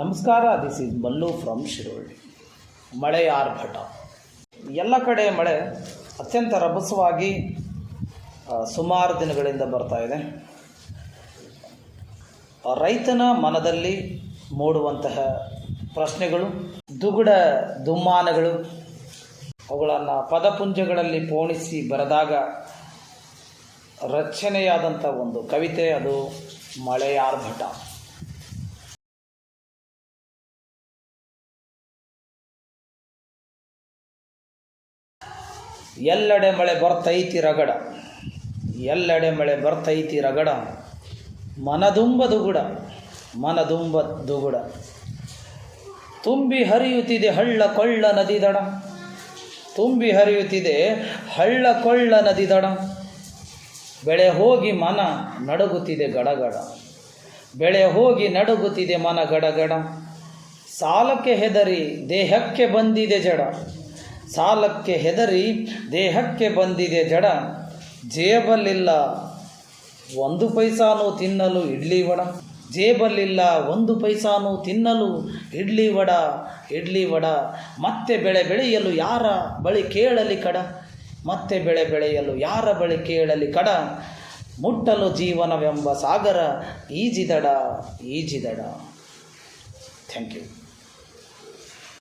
ನಮಸ್ಕಾರ this is Mallu from Shirolli ಮಳೆ ಆರ್ಭಟ. ಎಲ್ಲ ಕಡೆ ಮಳೆ ಅತ್ಯಂತ ರಭಸವಾಗಿ ಸುಮಾರು ದಿನಗಳಿಂದ ಬರ್ತಾ ಇದೆ. ರೈತನ ಮನದಲ್ಲಿ ಮೂಡುವಂತಹ ಪ್ರಶ್ನೆಗಳು, ದುಗುಡ ದುಮ್ಮಾನಗಳು, ಅವುಗಳನ್ನು ಪದಪುಂಜಗಳಲ್ಲಿ ಪೋಣಿಸಿ ಬರೆದಾಗ ರಚನೆಯಾದಂಥ ಒಂದು ಕವಿತೆ, ಅದು ಮಳೆಯ ಎಲ್ಲೆಡೆ ಮಳೆ ಬರ್ತೈತಿ ರಗಡ. ಎಲ್ಲೆಡೆ ಮಳೆ ಬರ್ತೈತಿ ರಗಡ. ಮನದುಂಬ ದುಗುಡ ಮನದುಂಬ ದುಗುಡ ತುಂಬಿ ಹರಿಯುತ್ತಿದೆ ಹಳ್ಳ ಕೊಳ್ಳ ನದಿ ದಡ. ತುಂಬಿ ಹರಿಯುತ್ತಿದೆ ಹಳ್ಳ ಕೊಳ್ಳ ನದಿ ದಡ. ಬೆಳೆ ಹೋಗಿ ಮನ ನಡುಗುತ್ತಿದೆ ಗಡಗಡ. ಬೆಳೆ ಹೋಗಿ ನಡುಗುತ್ತಿದೆ ಮನ ಗಡಗಡ. ಸಾಲಕ್ಕೆ ಹೆದರಿ ದೇಹಕ್ಕೆ ಬಂದಿದೆ ಜಡ. ಸಾಲಕ್ಕೆ ಹೆದರಿ ದೇಹಕ್ಕೆ ಬಂದಿದೆ ಜಡ, ಜೇಬಲ್ಲಿಲ್ಲ ಒಂದು ಪೈಸಾನು ತಿನ್ನಲು ಇಡ್ಲಿ ವಡ. ಜೇಬಲ್ಲಿಲ್ಲ ಒಂದು ಪೈಸಾನು ತಿನ್ನಲು ಇಡ್ಲಿ ವಡ ಇಡ್ಲಿ ವಡ. ಮತ್ತೆ ಬೆಳೆ ಬೆಳೆಯಲು ಯಾರ ಬಳಿ ಕೇಳಲಿ ಕಡ? ಮತ್ತೆ ಬೆಳೆ ಬೆಳೆಯಲು ಯಾರ ಬಳಿ ಕೇಳಲಿ ಕಡ? ಮುಟ್ಟಲು ಜೀವನವೆಂಬ ಸಾಗರ ಈಜಿದಡ ಈಜಿದಡ. Thank you